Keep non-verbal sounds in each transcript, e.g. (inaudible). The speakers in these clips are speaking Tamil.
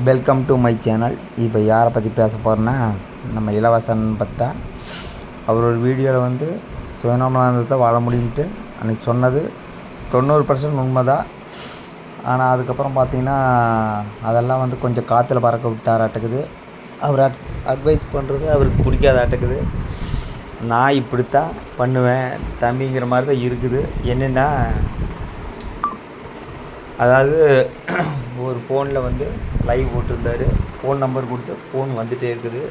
வெல்கம் டு மை சேனல் இப்போ யாரை பற்றி பேச போகிறேன்னா நம்ம இளவரசன் பார்த்தா அவரோட வீடியோவில் வந்து சுயநலமானதை வாழ முடியும்ட்டு அன்றைக்கி சொன்னது. தொண்ணூறு பர்சன்ட் உண்மை தான் ஆனால் அதுக்கப்புறம் பார்த்தீங்கன்னா அதெல்லாம் வந்து கொஞ்சம் காற்றுல பறக்க விட்டாராட்டுக்குது. அவர் அட் அட்வைஸ் பண்ணுறது அவருக்கு பிடிக்காதாட்டுக்குது. நான் இப்படித்தான் பண்ணுவேன் தம்பிங்கிற மாதிரி தான் இருக்குது. என்னென்னா அதாவது (clears throat) ஒரு ஃபோனில் வந்து லைவ் போட்டிருந்தாரு. ஃபோன் நம்பர் கொடுத்து ஃபோன் வந்துகிட்டே இருக்குது.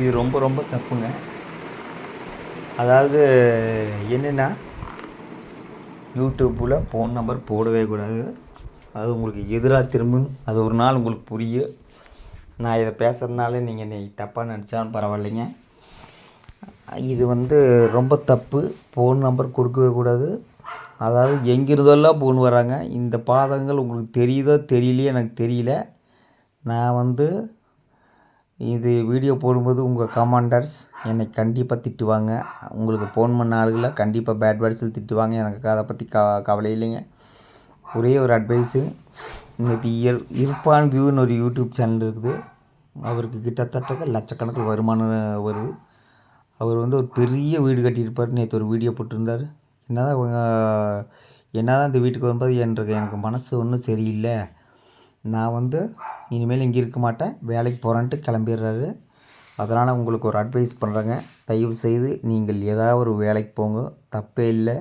இது ரொம்ப ரொம்ப தப்புங்க. அதாவது என்னென்னா யூடியூப்பில் ஃபோன் நம்பர் போடவே கூடாது. அது உங்களுக்கு எதிராக திரும்பும். அது ஒரு நாள் உங்களுக்கு புரியும். நான் இதை பேசுகிறதுனால நீங்கள் நீ தப்பாக நினச்சாலும் பரவாயில்லைங்க. இது வந்து ரொம்ப தப்பு. ஃபோன் நம்பர் கொடுக்கவே கூடாது. அதாவது எங்கிருந்தெல்லாம் ஃபோன் வராங்க இந்த பாதங்கள் உங்களுக்கு தெரியுதோ தெரியலையோ எனக்கு தெரியல. நான் வந்து இது வீடியோ போடும்போது உங்கள் கமாண்டர்ஸ் என்னை கண்டிப்பாக திட்டுவாங்க. உங்களுக்கு ஃபோன் பண்ண ஆளுகளை கண்டிப்பாக பேட் வேர்ட்ஸில் திட்டுவாங்க. எனக்கு அதை பற்றி க கவலை இல்லைங்க. ஒரே ஒரு அட்வைஸு இன்னைக்கு இயர் இர்ஃபான் வியூன்னு ஒரு யூடியூப் சேனல் இருக்குது. அவருக்கு கிட்டத்தட்ட லட்சக்கணக்கில் வருமானம் வருது. அவர் வந்து ஒரு பெரிய வீடு கட்டியிருப்பார். நேற்று ஒரு வீடியோ போட்டிருந்தார். என்ன தான் என்ன தான் இந்த வீட்டுக்கு வரும்போது எனக்கு எனக்கு மனசு ஒன்றும் சரியில்லை. நான் வந்து இனிமேல் இங்கே இருக்க மாட்டேன். வேலைக்கு போகிறேன்ட்டு கிளம்பிடுறாரு. அதனால் உங்களுக்கு ஒரு அட்வைஸ் பண்ணுறேங்க தயவுசெய்து நீங்கள் ஏதாவது ஒரு வேலைக்கு போங்க. தப்பே இல்லை.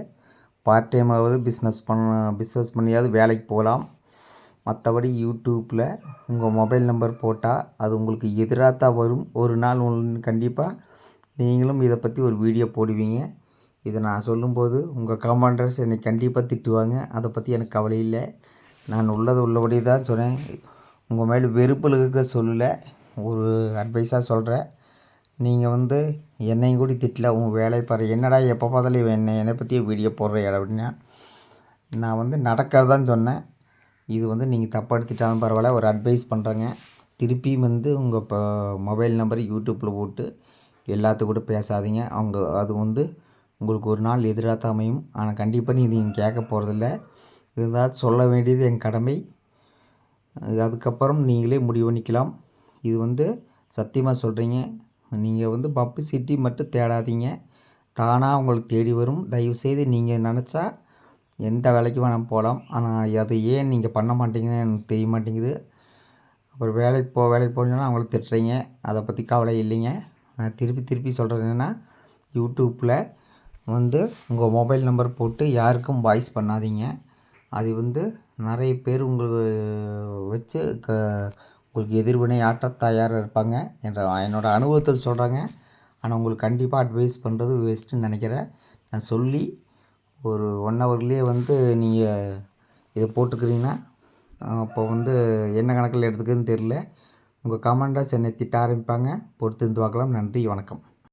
பார்ட் டைமாவது பிஸ்னஸ் பண்ண பிஸ்னஸ் பண்ணியாவது வேலைக்கு போகலாம். மற்றபடி யூடியூப்பில் உங்கள் மொபைல் நம்பர் போட்டால் அது உங்களுக்கு எதிராக தான் வரும். ஒரு நாள் கண்டிப்பாக நீங்களும் இதை பற்றி ஒரு வீடியோ போடுவீங்க. இதை நான் சொல்லும்போது உங்கள் கமாண்டர்ஸ் என்னை கண்டிப்பாக திட்டுவாங்க. அதை பற்றி எனக்கு கவலை இல்லை. நான் உள்ளது உள்ளபடி தான் சொன்னேன். உங்கள் மேலே வெறுப்பில் இருக்க சொல்லலை. ஒரு அட்வைஸாக சொல்கிறேன். நீங்கள் வந்து என்னையும் கூட திட்டல. உங்கள் வேலையை பாரு. என்னடா எப்போ பார்த்தாலும் என்னை என்னை பற்றியே வீடியோ போடுற அப்படின்னா நான் வந்து நடக்கிறதான் சொன்னேன். இது வந்து நீங்கள் தப்படுத்திட்டாலும் பரவாயில்ல. ஒரு அட்வைஸ் பண்ணுறேங்க. திருப்பியும் வந்து உங்கள் இப்போ மொபைல் நம்பர் யூடியூப்பில் போட்டு எல்லாத்துக்கூட பேசாதீங்க. அவங்க அது வந்து உங்களுக்கு ஒரு நாள் எதிராக தான் அமையும் ஆனால் கண்டிப்பாக நீங்கள் நீங்கள் கேட்க போகிறதில்ல இருந்தால் சொல்ல வேண்டியது என் கடமை. அதுக்கப்புறம் நீங்களே முடிவு பண்ணிக்கலாம். இது வந்து சத்தியமாக சொல்கிறீங்க நீங்கள் வந்து பப்ளிசிட்டி மட்டும் தேடாதீங்க. தானாக உங்களுக்கு தேடி வரும். தயவுசெய்து நீங்கள் நினச்சா எந்த வேலைக்கு வேணால் போகலாம். ஆனால் அதை ஏன் நீங்கள் பண்ண மாட்டீங்கன்னு எனக்கு தெரிய மாட்டேங்குது. அப்புறம் வேலைக்கு போ வேலைக்கு போனீங்கன்னா அவங்கள திட்டுறீங்க. அதை பற்றி கவலை இல்லைங்க. நான் திருப்பி திருப்பி சொல்கிறது என்னென்னா யூடியூப்பில் வந்து உங்கள் மொபைல் நம்பர் போட்டு யாருக்கும் வாய்ஸ் பண்ணாதீங்க. அது வந்து நிறைய பேர் உங்களுக்கு வச்சு க உங்களுக்கு எதிர்வினை ஆட்ட தயாராக இருப்பாங்க என்ற என்னோடய அனுபவத்தில் சொல்கிறாங்க ஆனால் உங்களுக்கு கண்டிப்பாக அட்வைஸ் பண்ணுறது வேஸ்ட்டுன்னு நினைக்கிறேன். நான் சொல்லி ஒரு ஒன் ஹவர்லேயே வந்து நீங்கள் இதை போட்டுக்கிறீங்கன்னா அப்போ வந்து என்ன கணக்கில் எடுத்துக்குதுன்னு தெரில உங்கள் கமெண்டாக சென்னை திட்ட ஆரம்பிப்பாங்க. பொறுத்து இருந்து பார்க்கலாம். நன்றி. வணக்கம்.